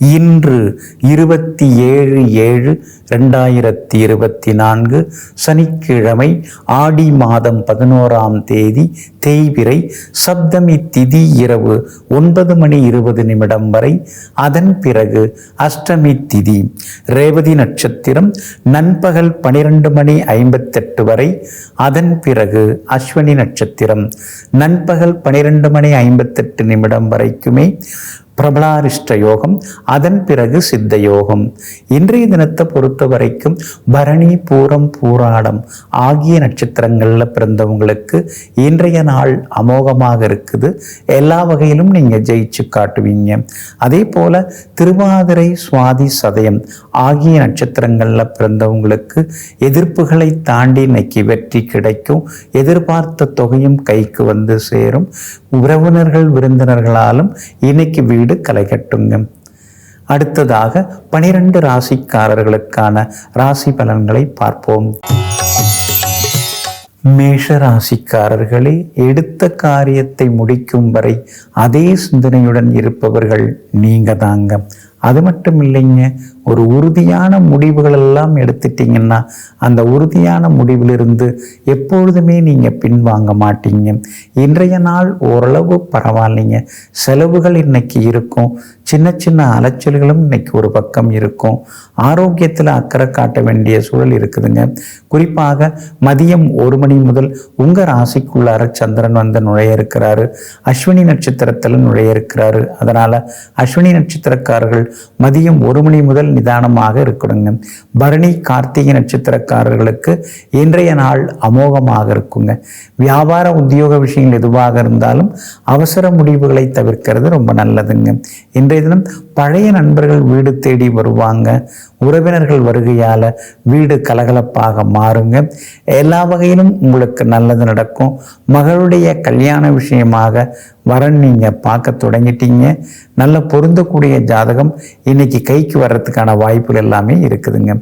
இன்று இருபத்தி ஏழு ஏழு ரெண்டாயிரத்தி இருபத்தி நான்கு சனிக்கிழமை ஆடி மாதம் பதினோராம் தேதி தேய்பிரை சப்தமி திதி இரவு ஒன்பது மணி இருபது நிமிடம் வரை. அதன் பிறகு அஷ்டமி திதி. ரேவதி நட்சத்திரம் நண்பகல் பனிரெண்டு மணி ஐம்பத்தெட்டு வரை. அதன் பிறகு அஸ்வினி நட்சத்திரம் நண்பகல் பனிரெண்டு மணி ஐம்பத்தெட்டு நிமிடம் வரைக்குமே பிரபலாரிஷ்ட யோகம் அதன் பிறகு சித்த யோகம் இன்றைய தினத்தை பொறுத்த வரைக்கும் பரணி பூரம் பூராடம் ஆகிய நட்சத்திரங்களில் பிறந்தவங்களுக்கு இன்றைய நாள் அமோகமாக இருக்குது. எல்லா வகையிலும் நீங்கள் ஜெயிச்சு காட்டுவீங்க. அதே போல திருவாதிரை சுவாதி சதயம் ஆகிய நட்சத்திரங்களில் பிறந்தவங்களுக்கு எதிர்ப்புகளை தாண்டி இன்னைக்கு வெற்றி கிடைக்கும். எதிர்பார்த்த தொகையும் கைக்கு வந்து சேரும். உறவினர்கள் விருந்தினர்களாலும் இன்னைக்கு வீடு களை கட்டுங்க அடுத்ததாக பனிரெண்டு ராசிக்காரர்களுக்கான ராசி பலன்களை பார்ப்போம். மேஷ ராசிக்காரர்களே எடுத்த காரியத்தை முடிக்கும் வரை அதே சிந்தனையுடன் இருப்பவர்கள் நீங்க தாங்க அது மட்டும் இல்லைங்க ஒரு உறுதியான முடிவுகள் எல்லாம் எடுத்துட்டீங்கன்னா அந்த உறுதியான முடிவிலிருந்து எப்பொழுதுமே நீங்கள் பின்வாங்க மாட்டீங்க. இன்றைய நாள் ஓரளவு பரவாயில்லைங்க. செலவுகள் இன்னைக்கு இருக்கும். சின்ன சின்ன அலைச்சல்களும் இன்னைக்கு ஒரு பக்கம் இருக்கும். ஆரோக்கியத்தில் அக்கறை காட்ட வேண்டிய சூழல் இருக்குதுங்க. குறிப்பாக மதியம் ஒரு மணி முதல் உங்கள் ராசிக்குள்ளார சந்திரன் வந்து நுழைய இருக்கிறாரு. அஸ்வினி நட்சத்திரத்தில் நுழைய இருக்கிறாரு. அதனால் அஸ்வினி நட்சத்திரக்காரர்கள் மதியம் ஒரு மணி முதல் நிதானமாக இருக்கணுங்க. பரணி கார்த்திகை நட்சத்திரக்காரர்களுக்கு இன்றைய நாள் அமோகமாக இருக்குங்க. வியாபார உத்தியோக விஷயங்கள் எதுவாக இருந்தாலும் அவசர முடிவுகளை தவிர்க்கிறது ரொம்ப நல்லதுங்க. இன்றைய தினம் பழைய நண்பர்கள் வீடு தேடி வருவாங்க. உறவினர்கள் வருகையால் வீடு கலகலப்பாக மாறுங்க. எல்லா வகையிலும் உங்களுக்கு நல்லது நடக்கும். மகளுடைய கல்யாண விஷயமாக வரன் நீங்கள் பார்க்க தொடங்கிட்டீங்க. நல்ல பொருந்தக்கூடிய ஜாதகம் இன்னைக்கு கைக்கு வர்றதுக்கான வாய்ப்புகள் எல்லாமே இருக்குதுங்க.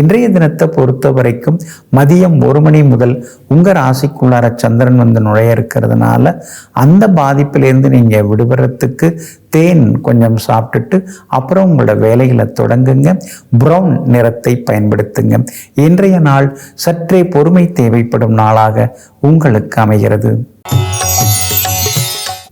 இன்றைய தினத்தை பொறுத்த வரைக்கும் மதியம் ஒரு மணி முதல் உங்கள் ராசிக்குள்ளார சந்திரன் வந்து நுழைய இருக்கிறதுனால அந்த பாதிப்பிலேருந்து நீங்கள் விடுபடுறதுக்கு தேன் கொஞ்சம் சாப்பிட்டுட்டு அப்புறம் உங்களோட வேலைகளை தொடங்குங்க. ப்ரௌன் நிறத்தை பயன்படுத்துங்க. இன்றைய நாள் சற்றே பொறுமை தேவைப்படும் நாளாக உங்களுக்கு அமைகிறது.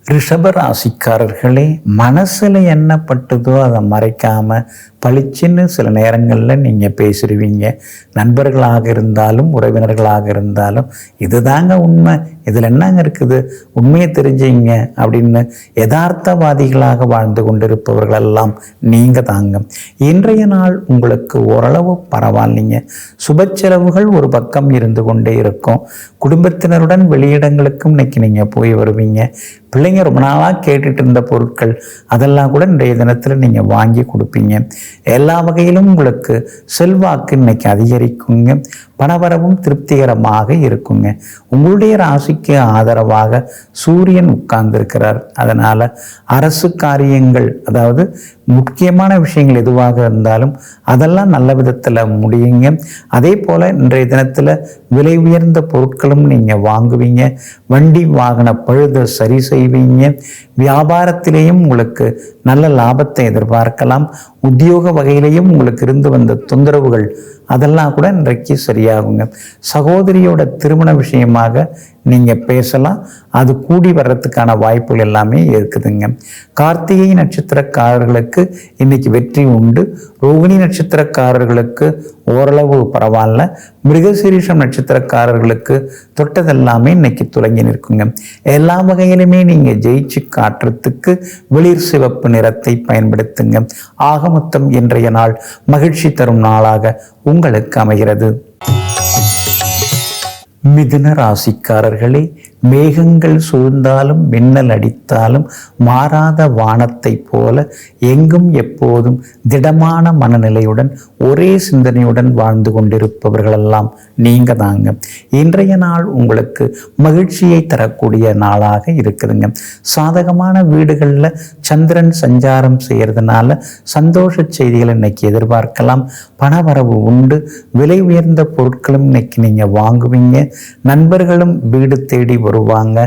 ரிஷபராசிக்காரர்களே மனசில் என்ன பட்டுதோ அதை மறைக்காமல் பளிச்சுன்னு சில நேரங்களில் நீங்கள் பேசிடுவீங்க. நண்பர்களாக இருந்தாலும் உறவினர்களாக இருந்தாலும் இதுதாங்க உண்மை. இதில் என்னங்க இருக்குது? உண்மையை தெரிஞ்சுங்க. அப்படின்னு யதார்த்தவாதிகளாக வாழ்ந்து கொண்டிருப்பவர்களெல்லாம் நீங்கள் தாங்க. இன்றைய நாள் உங்களுக்கு ஓரளவு பரவாயில்லைங்க. சுப செலவுகள் ஒரு பக்கம் இருந்து கொண்டே இருக்கும். குடும்பத்தினருடன் வெளியிடங்களுக்கும் இன்னைக்கு நீங்கள் போய் வருவீங்க. பிள்ளைங்க ரொம்ப நாளாக கேட்டுட்டு இருந்த பொருட்கள் அதெல்லாம் கூட இன்றைய தினத்தில் நீங்கள் வாங்கி கொடுப்பீங்க. எல்லா வகையிலும் உங்களுக்கு செல்வாக்கு இன்னைக்கு அதிகரிக்குங்க. பணவரவும் திருப்திகரமாக இருக்குங்க. உங்களுடைய ராசிக்கு ஆதரவாக சூரியன் உட்கார்ந்திருக்கிறார். அதனால் அரசு காரியங்கள் அதாவது முக்கியமான விஷயங்கள் எதுவாக இருந்தாலும் அதெல்லாம் நல்ல விதத்தில் முடியுங்க. அதே போல் இன்றைய தினத்தில் விலை உயர்ந்த பொருட்களும் நீங்கள் வாங்குவீங்க. வண்டி வாகன பழுதை சரி செய்வீங்க. வியாபாரத்திலேயும் உங்களுக்கு நல்ல லாபத்தை எதிர்பார்க்கலாம். உத்தியோக வகையிலையும் உங்களுக்கு இருந்து வந்த தொந்தரவுகள் அதெல்லாம் கூட இன்றைக்கு சரியாகுங்க. சகோதரியோட திருமண விஷயமாக நீங்கள் பேசலாம். அது கூடி வர்றதுக்கான வாய்ப்புகள் எல்லாமே இருக்குதுங்க. கார்த்திகை நட்சத்திரக்காரர்களுக்கு இன்னைக்கு வெற்றி உண்டு. ரோகிணி நட்சத்திரக்காரர்களுக்கு ஓரளவு பரவாயில்ல. மிருகசீரிஷம் நட்சத்திரக்காரர்களுக்கு தொட்டதெல்லாமே இன்னைக்கு துளங்கி நிற்குங்க. எல்லா வகையிலுமே நீங்கள் ஜெயிச்சு காட்டுறதுக்கு வெளிர் சிவப்பு நிறத்தை பயன்படுத்துங்க. ஆகமொத்தம் இன்றைய நாள் மகிழ்ச்சி தரும் நாளாக உங்களுக்கு அமைகிறது. மிதுன ராசிக்காரர்களே மேகங்கள் சூழ்ந்தாலும் மின்னல் அடித்தாலும் மாறாத வானத்தைப் போல எங்கும் எப்போதும் திடமான மனநிலையுடன் ஒரே சிந்தனையுடன் வாழ்ந்து கொண்டிருப்பவர்களெல்லாம் நீங்க தாங்க இன்றைய நாள் உங்களுக்கு மகிழ்ச்சியை தரக்கூடிய நாளாக இருக்குதுங்க. சாதகமான வீடுகளில் சந்திரன் சஞ்சாரம் செய்யறதுனால சந்தோஷ செய்திகளை இன்னைக்கு எதிர்பார்க்கலாம். பணவரவு உண்டு. விலை உயர்ந்த பொருட்களும் இன்னைக்கு நீங்கள் வாங்குவீங்க. நண்பர்களும் வீடு தேடி வருவாங்க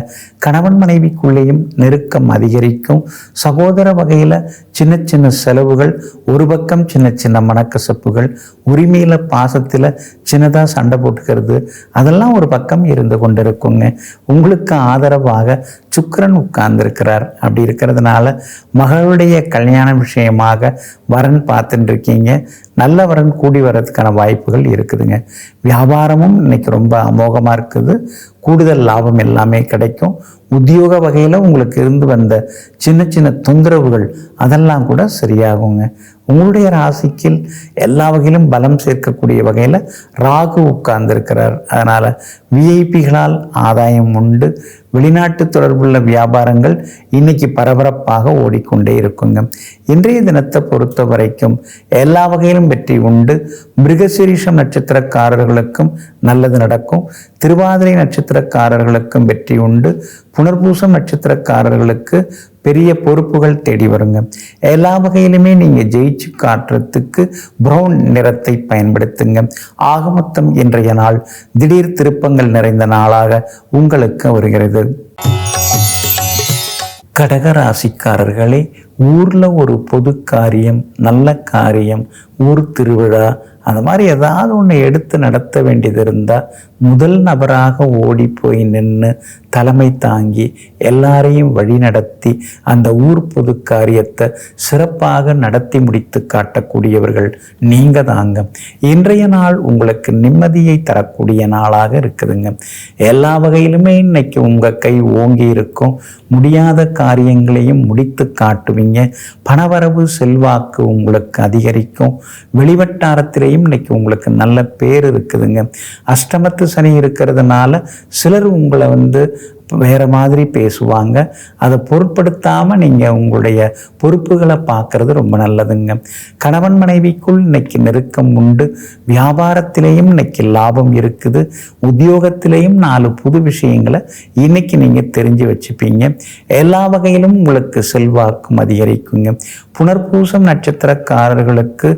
கணவன் மனைவிக்குள்ளேயும் நெருக்கம் அதிகரிக்கும். சகோதர வகையில் சின்ன சின்ன செலவுகள் ஒரு பக்கம் சின்ன சின்ன மனக்கசப்புகள் உரிமையில் பாசத்தில் சின்னதாக சண்டை போட்டுக்கிறது அதெல்லாம் ஒரு பக்கம் இருந்து கொண்டிருக்குங்க. உங்களுக்கு ஆதரவாக சுக்கரன் உட்கார்ந்துருக்கிறார். அப்படி இருக்கிறதுனால மகளுடைய கல்யாண விஷயமாக வரன் பார்த்துட்டு இருக்கீங்க நல்ல வரன் கூடி வர்றதுக்கான வாய்ப்புகள் இருக்குதுங்க. வியாபாரமும் இன்னைக்கு ரொம்ப அமோகமாக இருக்குது. கூடுதல் லாபம் எல்லாமே கிடைக்கும். உத்தியோக வகையில் உங்களுக்கு இருந்து வந்த சின்ன சின்ன தொந்தரவுகள் அதெல்லாம் கூட சரியாகுங்க. உங்களுடைய ராசிக்கில் எல்லா வகையிலும் பலம் சேர்க்கக்கூடிய வகையில் ராகு உட்கார்ந்திருக்கிறார். அதனால் விஐபிகளால் ஆதாயம் உண்டு. வெளிநாட்டு தொடர்புள்ள வியாபாரங்கள் இன்னைக்கு பரபரப்பாக ஓடிக்கொண்டே இருக்குங்க. இன்றைய தினத்தை பொறுத்த வரைக்கும் எல்லா வகையிலும் வெற்றி உண்டு. மிருகசீரிஷம் நட்சத்திரக்காரர்களுக்கும் நல்லது நடக்கும். திருவாதிரை நட்சத்திரக்காரர்களுக்கும் வெற்றி உண்டு. புனர்பூசம் நட்சத்திரக்காரர்களுக்கு பெரிய பொறுப்புகள் தேடி வருங்க. எல்லா வகையிலுமே நீங்கள் ஜெயிச்சு காட்டுறதுக்கு ப்ரௌன் நிறத்தை பயன்படுத்துங்க. ஆகமொத்தம் இன்றைய நாள் திடீர் திருப்பங்கள் நிறைந்த நாளாக உங்களுக்கு வருகிறது. கடகராசிக்காரர்களே ஊரில் ஒரு பொது காரியம் நல்ல காரியம் ஊர் திருவிழா அந்த மாதிரி ஏதாவது ஒன்று எடுத்து நடத்த வேண்டியது இருந்தால் முதல் நபராக ஓடி போய் நின்று தலைமை தாங்கி எல்லாரையும் வழி நடத்தி அந்த ஊர் பொது காரியத்தை சிறப்பாக நடத்தி முடித்து காட்டக்கூடியவர்கள் நீங்கள் தாங்க. இன்றைய நாள் உங்களுக்கு நிம்மதியை தரக்கூடிய நாளாக இருக்குதுங்க. எல்லா வகையிலுமே இன்னைக்கு உங்கள் கை ஓங்கி இருக்கும். முடியாத காரியங்களையும் முடித்து காட்டுவீங்க. பணவரவு செல்வாக்கு உங்களுக்கு அதிகரிக்கும். வெளிவட்டாரத்திலேயும் இன்னைக்கு உங்களுக்கு நல்ல பேர் இருக்குதுங்க. அஷ்டமத்து சனி இருக்கிறதுனால சிலர் உங்களை வந்து வேற மாதிரி பேசுவாங்க. அதை பொருட்படுத்தாமல் நீங்கள் உங்களுடைய பொறுப்புகளை பார்க்கறது ரொம்ப நல்லதுங்க. கணவன் மனைவிக்குள் இன்னைக்கு நெருக்கம் உண்டு. வியாபாரத்திலையும் இன்னைக்கு லாபம் இருக்குது. உத்தியோகத்திலையும் நாலு புது விஷயங்களை இன்னைக்கு நீங்கள் தெரிஞ்சு வச்சுப்பீங்க. எல்லா வகையிலும் உங்களுக்கு செல்வாக்கும் அதிகரிக்குங்க. புனர்பூசம் நட்சத்திரக்காரர்களுக்கு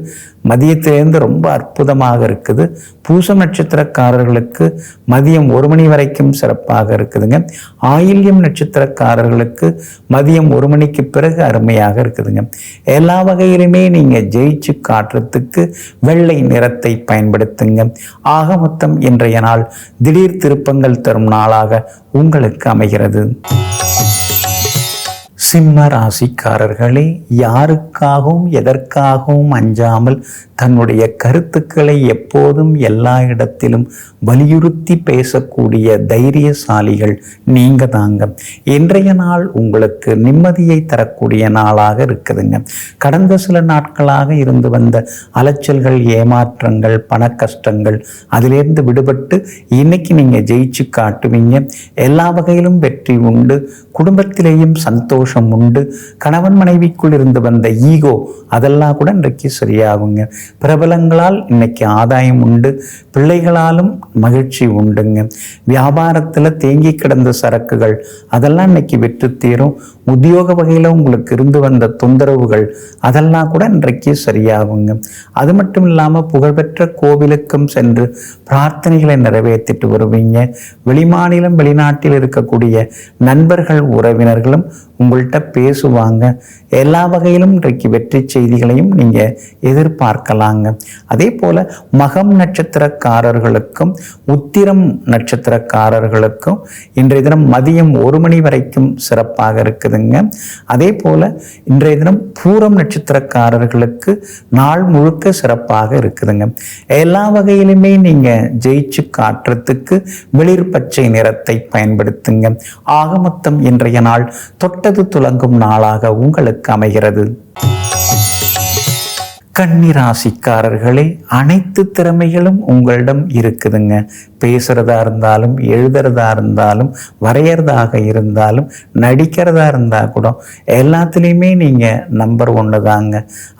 மதியத்திலேருந்து ரொம்ப அற்புதமாக இருக்குது. பூசம் நட்சத்திரக்காரர்களுக்கு மதியம் ஒரு மணி வரைக்கும் சிறப்பாக இருக்குதுங்க. ஆயில்யம் நட்சத்திரக்காரர்களுக்கு மதியம் ஒரு மணிக்கு பிறகு அருமையாக இருக்குதுங்க. எல்லா வகையிலுமே நீங்கள் ஜெயிச்சு காட்டுறதுக்கு வெள்ளை நிறத்தை பயன்படுத்துங்க. ஆக மொத்தம் இன்றைய நாள் திடீர் திருப்பங்கள் தரும் நாளாக உங்களுக்கு அமைகிறது. சிம்ம ராசிக்காரர்களே யாருக்காகவும் எதற்காகவும் அஞ்சாமல் தன்னுடைய கருத்துக்களை எப்போதும் எல்லா இடத்திலும் வலியுறுத்தி பேசக்கூடிய தைரியசாலிகள் நீங்க தாங்க. இன்றைய நாள் உங்களுக்கு நிம்மதியை தரக்கூடிய நாளாக இருக்குதுங்க. கடந்த சில நாட்களாக இருந்து வந்த அலைச்சல்கள் ஏமாற்றங்கள் பண கஷ்டங்கள் அதிலிருந்து விடுபட்டு இன்னைக்கு நீங்க ஜெயிச்சு காட்டுவீங்க. எல்லா வகையிலும் வெற்றி உண்டு குடும்பத்திலேயும் சந்தோஷம் உண்டு. கணவன் மனைவிக்குள் இருந்து வந்த ஈகோ அதெல்லாம் கூட இன்றைக்கு சரியாகுங்க. பிரபலங்களால் இன்னைக்கு ஆதாயம் உண்டு. பிள்ளைகளாலும் மகிழ்ச்சி உண்டுங்க. வியாபாரத்தில் தேங்கி கிடந்த சரக்குகள் அதெல்லாம் இன்னைக்கு விற்று தீரும். உத்தியோக வகையில் உங்களுக்கு இருந்து வந்த தொந்தரவுகள் அதெல்லாம் கூட இன்றைக்கு சரியாகுங்க. அது மட்டும் இல்லாமல் புகழ்பெற்ற கோவிலுக்கும் சென்று பிரார்த்தனைகளை நிறைவேற்றிட்டு வருவீங்க. வெளிமாநிலம் வெளிநாட்டில் இருக்கக்கூடிய நண்பர்கள் உறவினர்களும் உங்கள்கிட்ட பேசுவாங்க. எல்லா வகையிலும் இன்றைக்கு வெற்றி செய்திகளையும் நீங்கள் எதிர்பார்க்கலாங்க. அதே போல் மகம் நட்சத்திரக்காரர்களுக்கும் உத்திரம் நட்சத்திரக்காரர்களுக்கும் இன்றைய தினம் மதியம் ஒரு மணி வரைக்கும் சிறப்பாக இருக்குதுங்க. அதே போல் இன்றைய தினம் பூரம் நட்சத்திரக்காரர்களுக்கு நாள் முழுக்க சிறப்பாக இருக்குதுங்க. எல்லா வகையிலுமே நீங்கள் ஜெயிச்சு காட்டுறதுக்கு வெளிர் பச்சை நிறத்தை பயன்படுத்துங்க. ஆக மொத்தம் இன்றைய நாள் தொட்டது துலங்கும் நாளாக உங்களுக்கு அமைகிறது. கன்னிராசிக்காரர்களே அனைத்து திறமைகளும் உங்களிடம் இருக்குதுங்க. பேசுகிறதா இருந்தாலும் எழுதுறதா இருந்தாலும் வரைகிறதாக இருந்தாலும் நடிக்கிறதா இருந்தால் கூட எல்லாத்துலேயுமே நீங்கள் நம்பர் ஒன்று தாங்க.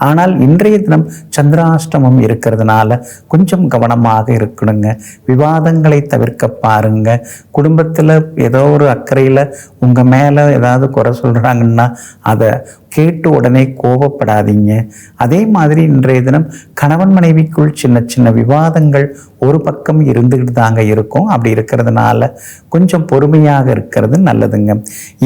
ஆனால் இன்றைய தினம் சந்திராஷ்டமம் இருக்கிறதுனால கொஞ்சம் கவனமாக இருக்கணுங்க. விவாதங்களை தவிர்க்க பாருங்க. குடும்பத்தில் ஏதோ ஒரு அக்கறையில் உங்கள் மேலே ஏதாவது குறை சொல்கிறாங்கன்னா அதை கேட்டு உடனே கோபப்படாதீங்க. அதே மாதிரி இன்றைய தினம் கணவன் மனைவிக்குள் சின்ன சின்ன விவாதங்கள் ஒரு பக்கம் இருந்துக்கிட்டு தாங்க இருக்கும். அப்படி இருக்கிறதுனால கொஞ்சம் பொறுமையாக இருக்கிறது நல்லதுங்க.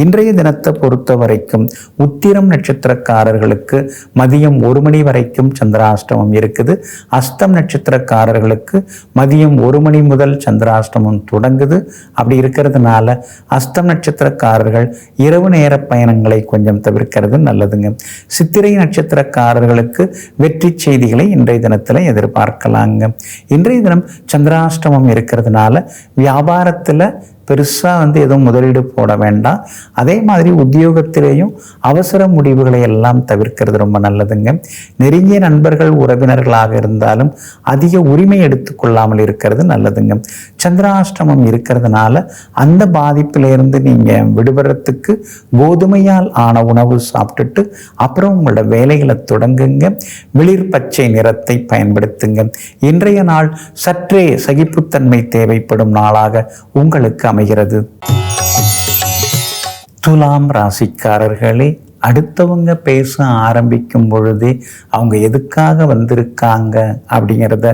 இன்றைய தினத்தை பொறுத்த வரைக்கும் உத்திரம் நட்சத்திரக்காரர்களுக்கு மதியம் ஒரு மணி வரைக்கும் சந்திராஷ்டமம் இருக்குது. அஸ்தம் நட்சத்திரக்காரர்களுக்கு மதியம் ஒரு மணி முதல் சந்திராஷ்டமம் தொடங்குது. அப்படி இருக்கிறதுனால அஸ்தம் நட்சத்திரக்காரர்கள் இரவு நேர பயணங்களை கொஞ்சம் தவிர்க்கிறது நல்லதுங்க. சித்திரை நட்சத்திரக்காரர்களுக்கு வெற்றி செய்திகளை இன்றைய தினத்தில் எதிர்பார்க்கலாங்க. இன்றைய தினம் சந்திராஷ்டமம் இருக்கிறதுனால வியாபாரத்தில் பெருசாக வந்து எதுவும் முதலீடு போட வேண்டாம். அதே மாதிரி உத்தியோகத்திலேயும் அவசர முடிவுகளை எல்லாம் தவிர்க்கிறது ரொம்ப நல்லதுங்க. நெருங்கிய நண்பர்கள் உறவினர்களாக இருந்தாலும் அதிக உரிமை எடுத்துக்கொள்ளாமல் இருக்கிறது நல்லதுங்க. சந்திராஷ்டமம் இருக்கிறதுனால அந்த பாதிப்பிலிருந்து நீங்கள் விடுபடுறதுக்கு கோதுமையால் ஆன உணவு சாப்பிட்டுட்டு அப்புறம் உங்களோட வேலைகளை தொடங்குங்க. வெளிர் பச்சை நிறத்தை பயன்படுத்துங்க. இன்றைய நாள் சற்றே சகிப்புத்தன்மை தேவைப்படும் நாளாக உங்களுக்கு அமைகிறது. துலாம் ராசிக்காரர்களே அடுத்தவங்க பேச ஆரம்பிக்கும் பொழுதே அவங்க எதுக்காக வந்திருக்காங்க அப்படிங்கிறத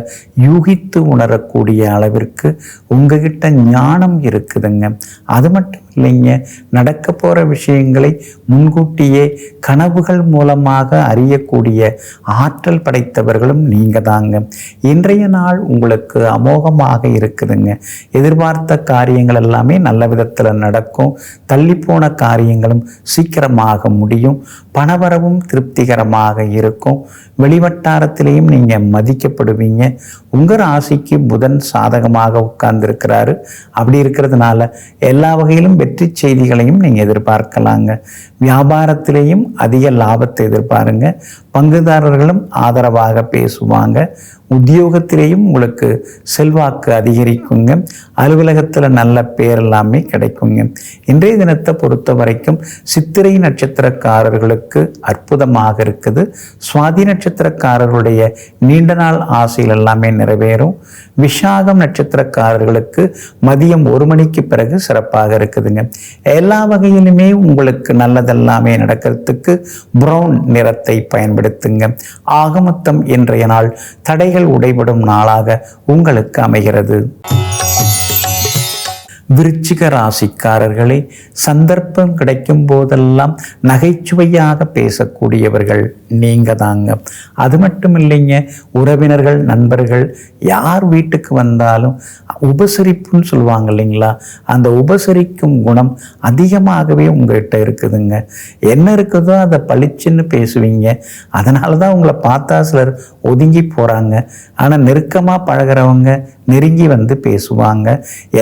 யூகித்து உணரக்கூடிய அளவிற்கு உங்ககிட்ட ஞானம் இருக்குதுங்க. அது மட்டும் இல்லைங்க நடக்க போகிற விஷயங்களை முன்கூட்டியே கனவுகள் மூலமாக அறியக்கூடிய ஆற்றல் படைத்தவர்களும் நீங்கள் தாங்க இன்றைய நாள் உங்களுக்கு அமோகமாக இருக்குதுங்க. எதிர்பார்த்த காரியங்கள் எல்லாமே நல்ல விதத்தில் நடக்கும். தள்ளிப்போன காரியங்களும் சீக்கிரமாக முடியும். பணவரவும் திருப்திகரமாக இருக்கும். வெளிவட்டாரத்திலையும் நீங்கள் மதிக்கப்படுவீங்க. உங்கள் ராசிக்கு புதன் சாதகமாக உட்கார்ந்துருக்கிறாரு. அப்படி இருக்கிறதுனால எல்லா வகையிலும் வெற்றி செய்திகளையும் நீங்கள் எதிர்பார்க்கலாங்க. வியாபாரத்திலையும் அதிக லாபத்தை எதிர்பாருங்க. பங்குதாரர்களும் ஆதரவாக பேசுவாங்க. உத்தியோகத்திலேயும் உங்களுக்கு செல்வாக்கு அதிகரிக்குங்க. அலுவலகத்தில் நல்ல பேர் எல்லாமே கிடைக்குங்க. இன்றைய தினத்தை பொறுத்த வரைக்கும் சித்திரை நட்சத்திரக்காரர்களுக்கு அற்புதமாக இருக்குது. சுவாதி நட்சத்திரக்காரர்களுடைய நீண்ட நாள் ஆசைகள் எல்லாமே நிறைவேறும். விஷாகம் நட்சத்திரக்காரர்களுக்கு மதியம் ஒரு மணிக்கு பிறகு சிறப்பாக இருக்குதுங்க. எல்லா வகையிலுமே உங்களுக்கு நல்லதெல்லாமே நடக்கிறதுக்கு ப்ரௌன் நிறத்தை பயன்படுத்துங்க. ஆகமத்தம் இன்றைய நாள் தடைகள் உடைபடும் நாளாக உங்களுக்கு அமைகிறது. விருச்சிக ராசிக்காரர்களே சந்தர்ப்பம் கிடைக்கும் போதெல்லாம் நகைச்சுவையாக பேசக்கூடியவர்கள் நீங்க தாங்க. அது மட்டும் இல்லைங்க உறவினர்கள் நண்பர்கள் யார் வீட்டுக்கு வந்தாலும் உபசரிப்புன்னு சொல்லுவாங்க இல்லைங்களா? அந்த உபசரிக்கும் குணம் அதிகமாகவே உங்கள்கிட்ட இருக்குதுங்க. என்ன இருக்குதோ அதை பளிச்சுன்னு பேசுவீங்க. அதனால தான் உங்களை பார்த்தா சிலர் ஒதுங்கி போகிறாங்க ஆனால் நெருக்கமாக பழகிறவங்க நெருங்கி வந்து பேசுவாங்க.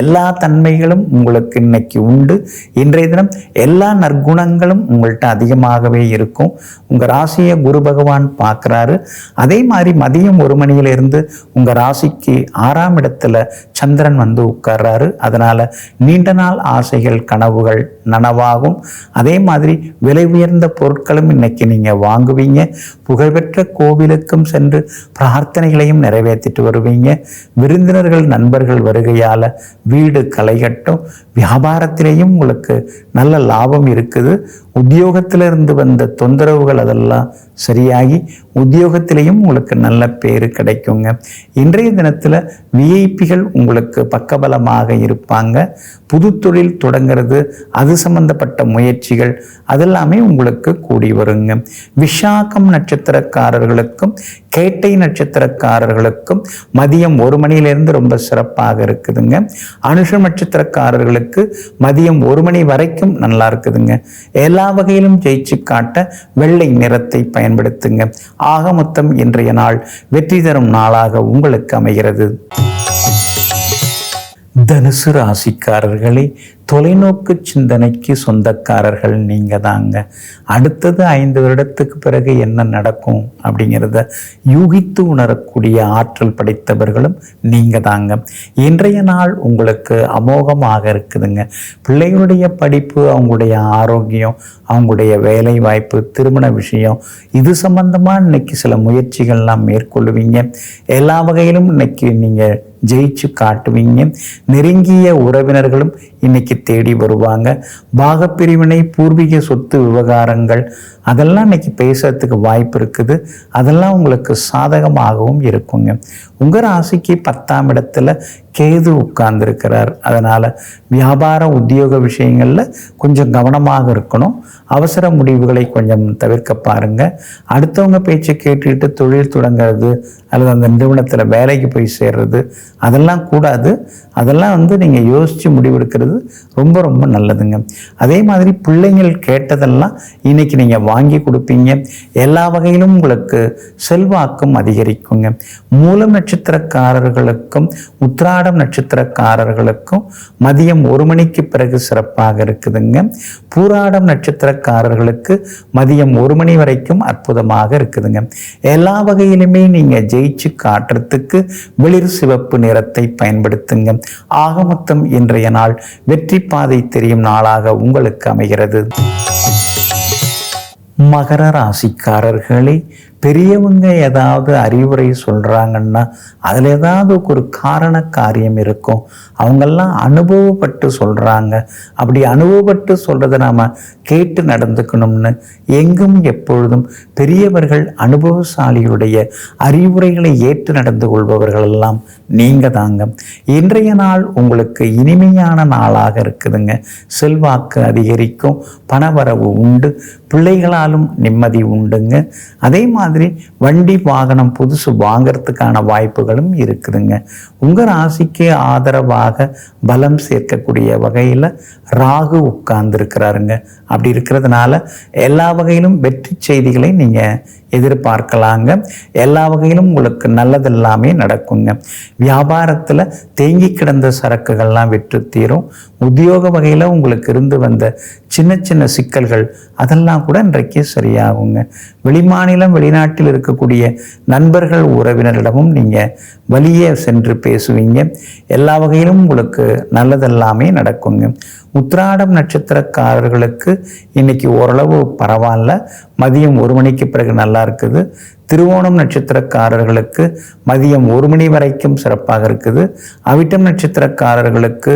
எல்லா தன்மைகளும் உங்களுக்கு இன்னைக்கு உண்டு. இன்றைய தினம் எல்லா நற்குணங்களும் உங்கள்கிட்ட அதிகமாகவே இருக்கும். உங்கள் ராசியை குரு பகவான் பார்க்குறாரு. அதே மாதிரி மதியம் ஒரு மணியிலிருந்து உங்கள் ராசிக்கு ஆறாம் இடத்துல சந்திரன் வந்து உட்கார்றாரு. அதனால் நீண்ட நாள் ஆசைகள் கனவுகள் நனவாகும். அதே மாதிரி விலை உயர்ந்த பொருட்களும் இன்னைக்கு நீங்கள் வாங்குவீங்க. புகழ்பெற்ற கோவிலுக்கும் சென்று பிரார்த்தனைகளையும் நிறைவேற்றிட்டு வருவீங்க. உறவினர்கள் நண்பர்கள் வருகையால் வீடு களைகட்டும் வியாபாரத்திலேயும் உங்களுக்கு நல்ல லாபம் இருக்குது. உத்தியோகத்திலிருந்து வந்த தொந்தரவுகள் அதெல்லாம் சரியாகி உத்தியோகத்திலையும் உங்களுக்கு நல்ல பேர் கிடைக்குங்க. இன்றைய தினத்தில் விஐபிகள் உங்களுக்கு பக்கபலமாக இருப்பாங்க. புது தொழில் தொடங்கிறது அது சம்பந்தப்பட்ட முயற்சிகள் அதெல்லாமே உங்களுக்கு கூடி வருங்க. விஷாக்கம் நட்சத்திரக்காரர்களுக்கும் கேட்டை நட்சத்திரக்காரர்களுக்கும் மதியம் ஒரு மணியிலிருந்து ரொம்ப சிறப்பாக இருக்குதுங்க. அனுஷ நட்சத்திரக்காரர்களுக்கு மதியம் ஒரு மணி வரைக்கும் நல்லா இருக்குதுங்க. எல்லா வகையிலும் ஜெயிச்சு காட்ட வெள்ளை நிறத்தை பயன்படுத்துங்க. ஆக மொத்தம் இன்றைய நாள் வெற்றி தரும் நாளாக உங்களுக்கு அமைகிறது. தனுசு ராசிக்காரர்களே தொலைநோக்கு சிந்தனைக்கு சொந்தக்காரர்கள் நீங்கள் தாங்க. அடுத்தது ஐந்து வருடத்துக்கு பிறகு என்ன நடக்கும் அப்படிங்கிறத யூகித்து உணரக்கூடிய ஆற்றல் படைத்தவர்களும் நீங்கள் தாங்க. இன்றைய நாள் உங்களுக்கு அமோகமாக இருக்குதுங்க. பிள்ளைகளுடைய படிப்பு அவங்களுடைய ஆரோக்கியம் அவங்களுடைய வேலை வாய்ப்பு திருமண விஷயம் இது சம்பந்தமாக இன்னைக்கு சில முயற்சிகள்லாம் மேற்கொள்ளுவீங்க. எல்லா வகையிலும் இன்னைக்கு நீங்கள் ஜெயிச்சு காட்டுவீங்க. நெருங்கிய உறவினர்களும் இன்னைக்கு தேடி வருவாங்க. பாகப்பிரிவினை பூர்வீக சொத்து விவகாரங்கள் அதெல்லாம் இன்னைக்கு பேசுறதுக்கு வாய்ப்பு இருக்குது. அதெல்லாம் உங்களுக்கு சாதகமாகவும் இருக்குங்க. உங்கள் ராசிக்கு பத்தாம் இடத்துல கேது உட்கார்ந்துருக்கிறார். அதனால் வியாபார உத்தியோக விஷயங்களில் கொஞ்சம் கவனமாக இருக்கணும். அவசர முடிவுகளை கொஞ்சம் தவிர்க்க பாருங்க. அடுத்தவங்க பேச்சை கேட்டுட்டு தொழில் தொடங்கிறது அல்லது அந்த நிறுவனத்தில் வேலைக்கு போய் சேர்றது அதெல்லாம் கூடாது. அதெல்லாம் வந்து நீங்கள் யோசித்து முடிவெடுக்கிறது ரொம்ப ரொம்ப நல்லதுங்க. அதே மாதிரி பிள்ளைங்கள் கேட்டதெல்லாம் இன்னைக்கு நீங்கள் வாங்கி கொடுப்பீங்க. எல்லா வகையிலும் உங்களுக்கு செல்வாக்கும் அதிகரிக்குங்க. மூல நட்சத்திரக்காரர்களுக்கும் உத்ராடம் நட்சத்திரக்காரர்களுக்கும் மதியம் ஒரு மணிக்கு பிறகு சிறப்பாக இருக்குதுங்க. பூராடம் நட்சத்திரக்காரர்களுக்கு மதியம் ஒரு மணி வரைக்கும் அற்புதமாக இருக்குதுங்க. எல்லா வகையிலுமே நீங்கள் ஜெயிச்சு காட்டுறதுக்கு வெளிர் சிவப்பு நிறத்தை பயன்படுத்துங்க. ஆக மொத்தம் இன்றைய நாள் வெற்றி பாதை தெரியும் நாளாக உங்களுக்கு அமைகிறது. மகர ராசிக்காரர்களே பெரியவங்க ஏதாவது அறிவுரை சொல்கிறாங்கன்னா அதில் ஏதாவது ஒரு காரண காரியம் இருக்கும். அவங்கெல்லாம் அனுபவப்பட்டு சொல்கிறாங்க அப்படி அனுபவப்பட்டு சொல்கிறத நாம் கேட்டு நடந்துக்கணும்னு எங்கும் எப்பொழுதும் பெரியவர்கள் அனுபவசாலியுடைய அறிவுரைகளை ஏற்று நடந்து கொள்பவர்கள் எல்லாம் நீங்கள் தாங்க. இன்றைய நாள் உங்களுக்கு இனிமையான நாளாக இருக்குதுங்க. செல்வாக்கு அதிகரிக்கும் பணவரவு உண்டு பிள்ளைகளாலும் நிம்மதி உண்டுங்க. அதே மாதிரி வண்டி வாகனம் புதுசு வாங்கிறதுக்கான வாய்ப்புகளும் இருக்குதுங்க. உங்கள் ராசிக்கு ஆதரவாக பலம் சேர்க்கக்கூடிய வகையில் ராகு உட்கார்ந்துருக்கிறாருங்க. அப்படி இருக்கிறதுனால எல்லா வகையிலும் வெற்றி செய்திகளை நீங்கள் எதிர்பார்க்கலாங்க. எல்லா வகையிலும் உங்களுக்கு நல்லதெல்லாமே நடக்குங்க. வியாபாரத்தில் தேங்கி கிடந்த சரக்குகள்லாம் விற்று தீரும். உத்தியோக வகையில் உங்களுக்கு இருந்து வந்த சின்ன சின்ன சிக்கல்கள் அதெல்லாம் கூட இன்றைக்கு சரியாகுங்க. வெளிமாநிலம் வெளிநாட்டில் இருக்கக்கூடிய நண்பர்கள் உறவினரிடமும் நீங்கள் வழியே சென்று பேசுவீங்க. எல்லா வகையிலும் உங்களுக்கு நல்லதெல்லாமே நடக்குங்க. உத்ராடம் நட்சத்திரக்காரர்களுக்கு இன்னைக்கு ஓரளவு பரவாயில்ல. மதியம் ஒரு மணிக்கு பிறகு நல்லா இருக்குது. திருவோணம் நட்சத்திரக்காரர்களுக்கு மதியம் ஒரு மணி வரைக்கும் சிறப்பாக இருக்குது. அவிட்டம் நட்சத்திரக்காரர்களுக்கு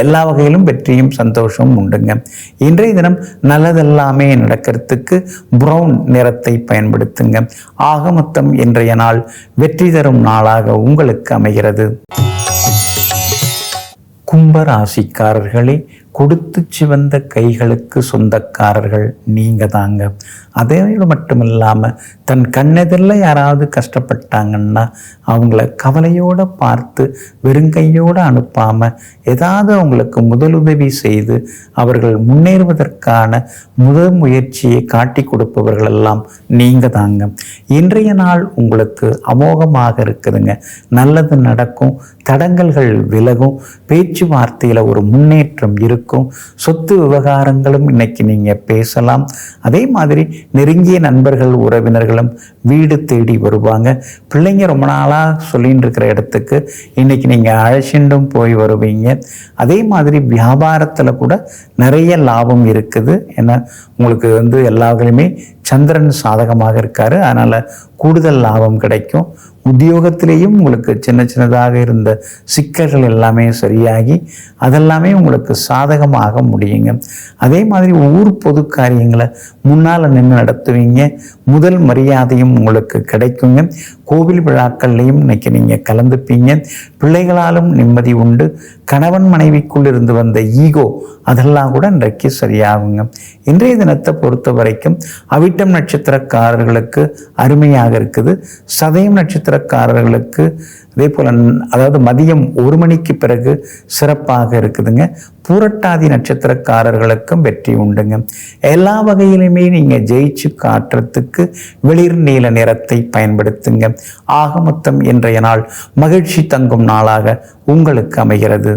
எல்லா வகையிலும் வெற்றியும் சந்தோஷமும் உண்டுங்க. இன்றைய தினம் நல்லதெல்லாமே நடக்கிறதுக்கு ப்ரௌன் நிறத்தை பயன்படுத்துங்க. ஆக மொத்தம் இன்றைய நாள் வெற்றி தரும் நாளாக உங்களுக்கு அமைகிறது. கும்பராசிக்காரர்களே கொடுத்து சிவந்த கைகளுக்கு சொந்தக்காரர்கள் நீங்கள் தாங்க அதே மட்டும் இல்லாமல் தன் கண்ணெதிரில் யாராவது கஷ்டப்பட்டாங்கன்னா அவங்கள கவலையோடு பார்த்து வெறுங்கையோடு அனுப்பாமல் ஏதாவது அவங்களுக்கு முதலுதவி செய்து அவர்கள் முன்னேறுவதற்கான முதல் முயற்சியை காட்டி கொடுப்பவர்கள் எல்லாம் நீங்க தாங்க இன்றைய நாள் உங்களுக்கு அமோகமாக இருக்குதுங்க. நல்லது நடக்கும் தடங்கல்கள் விலகும் பேச்சுவார்த்தையில் ஒரு முன்னேற்றம் இருக்கும். சொத்து விவகாரங்களும் இன்னைக்கு நீங்கள் பேசலாம். அதே மாதிரி நெருங்கிய நண்பர்கள் உறவினர்களும் வீடு தேடி வருவாங்க. பிள்ளைங்க ரொம்ப நாளாக சொல்லின்னு இருக்கிற இடத்துக்கு இன்னைக்கு நீங்கள் அழைச்சிண்டும் போய் வருவீங்க. அதே மாதிரி வியாபாரத்தில் கூட நிறைய லாபம் இருக்குது. ஏன்னா உங்களுக்கு வந்து எல்லாத்துலேயுமே சந்திரன் சாதகமாக இருக்காரு. அதனால் கூடுதல் லாபம் கிடைக்கும். உத்தியோகத்திலேயும் உங்களுக்கு சின்ன சின்னதாக இருந்த சிக்கல்கள் எல்லாமே சரியாகி அதெல்லாமே உங்களுக்கு சாதகமாக முடியுங்க. அதே மாதிரி ஊர் பொது காரியங்களை முன்னால் நின்று நடத்துவீங்க. முதல் மரியாதையும் உங்களுக்கு கிடைக்குங்க. கோவில் விழாக்கள்லையும் இன்னைக்கு நீங்கள் கலந்துப்பீங்க. பிள்ளைகளாலும் நிம்மதி உண்டு. கணவன் மனைவிக்குள் இருந்து வந்த ஈகோ அதெல்லாம் கூட இன்றைக்கு சரியாகுங்க. இன்றைய தினத்தை பொறுத்த வரைக்கும் அவிட்டம் நட்சத்திரக்காரர்களுக்கு அருமையாக இருக்குது. சதயம் நட்சத்திரக்காரர்களுக்கு அதே போல் அதாவது மதியம் ஒரு மணிக்கு பிறகு சிறப்பாக இருக்குதுங்க. பூரட்டாதி நட்சத்திரக்காரர்களுக்கும் வெற்றி உண்டுங்க. எல்லா வகையிலுமே நீங்கள் ஜெயிச்சு காட்டுறதுக்கு வெளிர் நீல நிறத்தை பயன்படுத்துங்க. ஆக மொத்தம் இன்றைய நாள் மகிழ்ச்சி தங்கும் நாளாக உங்களுக்கு அமைகிறது.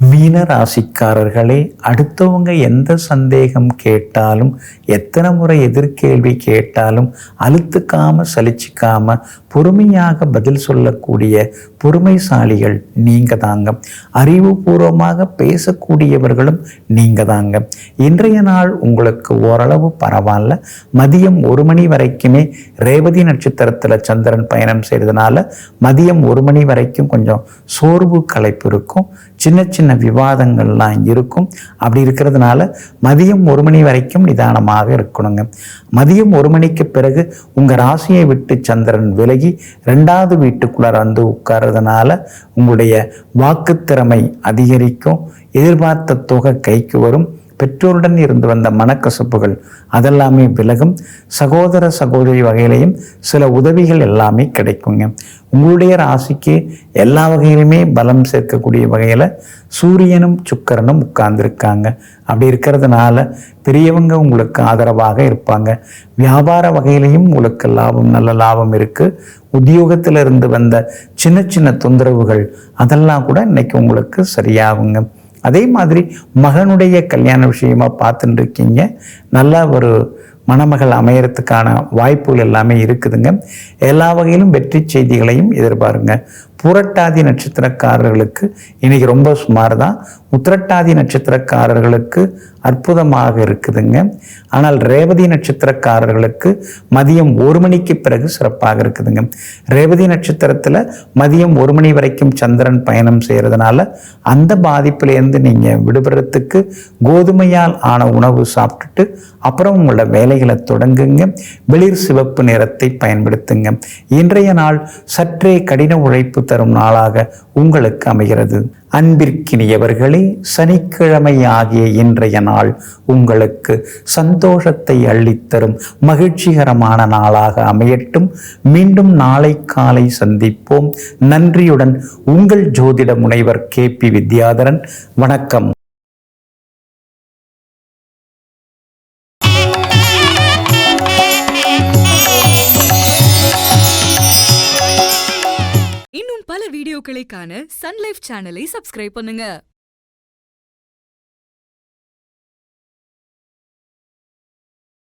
மீன ராசிக்காரர்களே அடுத்தவங்க எந்த சந்தேகம் கேட்டாலும் எத்தனை முறை எதிர்கேள்வி கேட்டாலும் அழுத்துக்காம சலிச்சிக்காம பொறுமையாக பதில் சொல்லக்கூடிய பொறுமைசாலிகள் நீங்க தாங்க அறிவுபூர்வமாக பேசக்கூடியவர்களும் நீங்க தாங்க இன்றைய நாள் உங்களுக்கு ஓரளவு பரவாயில்ல. மதியம் ஒரு மணி வரைக்குமே ரேவதி நட்சத்திரத்தில் சந்திரன் பயணம் செய்கிறதுனால மதியம் ஒரு மணி வரைக்கும் கொஞ்சம் சோர்வு களைப்பு இருக்கும். சின்ன சின்ன விவாதங்கள்லாம் இருக்கும். அப்படி இருக்கிறதுனால மதியம் ஒரு மணி வரைக்கும் நிதானமாக இருக்கணுங்க. மதியம் ஒரு மணிக்கு பிறகு உங்கள் ராசியை விட்டு சந்திரன் விலகி ரெண்டாவது வீட்டுக்குள்ளார் வந்து உட்கார்றதுனால உங்களுடைய வாக்குத்திறமை அதிகரிக்கும். எதிர்பார்த்த தொகை கைக்கு வரும். பெற்றோருடன் இருந்து வந்த மனக்கசப்புகள் அதெல்லாமே விலகும். சகோதர சகோதரி வகையிலையும் சில உதவிகள் எல்லாமே கிடைக்குங்க. உங்களுடைய ராசிக்கு எல்லா வகையிலுமே பலம் சேர்க்கக்கூடிய வகையில் சூரியனும் சுக்கரனும் உட்கார்ந்துருக்காங்க. அப்படி இருக்கிறதுனால பெரியவங்க உங்களுக்கு ஆதரவாக இருப்பாங்க. வியாபார வகையிலையும் உங்களுக்கு லாபம் நல்ல லாபம் இருக்குது உத்தியோகத்தில் இருந்து வந்த சின்ன சின்ன தொந்தரவுகள் அதெல்லாம் கூட இன்னைக்கு உங்களுக்கு சரியாகுங்க. அதே மாதிரி மகனுடைய கல்யாண விஷயமா பார்த்துட்டு இருக்கீங்க. நல்லா ஒரு மணமகள் அமையறதுக்கான வாய்ப்புகள் எல்லாமே இருக்குதுங்க. எல்லா வகையிலும் வெற்றி செய்திகளையும் எதிர்பாருங்க. புரட்டாதி நட்சத்திரக்காரர்களுக்கு இன்னைக்கு ரொம்ப சுமார் தான் உத்திரட்டாதி நட்சத்திரக்காரர்களுக்கு அற்புதமாக இருக்குதுங்க. ஆனால் ரேவதி நட்சத்திரக்காரர்களுக்கு மதியம் ஒரு மணிக்கு பிறகு சிறப்பாக இருக்குதுங்க. ரேவதி நட்சத்திரத்தில் மதியம் ஒரு மணி வரைக்கும் சந்திரன் பயணம் செய்கிறதுனால அந்த பாதிப்பிலேருந்து நீங்கள் விடுபடுறதுக்கு கோதுமையால் ஆன உணவு சாப்பிட்டுட்டு அப்புறம் உங்களோட வேலைகளை தொடங்குங்க. வெளிர் சிவப்பு நிறத்தை பயன்படுத்துங்க. இன்றைய நாள் சற்றே கடின உழைப்பு தரும் நாளாக உங்களுக்கு அமைகிறது. அன்பிற்கினியவர்களே சனிக்கிழமை ஆகிய இன்றைய நாள் உங்களுக்கு சந்தோஷத்தை அள்ளித்தரும் மகிழ்ச்சிகரமான நாளாக அமையட்டும். மீண்டும் நாளை காலை சந்திப்போம். நன்றியுடன் உங்கள் ஜோதிட முனைவர் கே பி வித்யாதரன். வணக்கம். வீடியோக்களை காண சன்லைஃப் சேனலை சப்ஸ்கிரைப் பண்ணுங்க.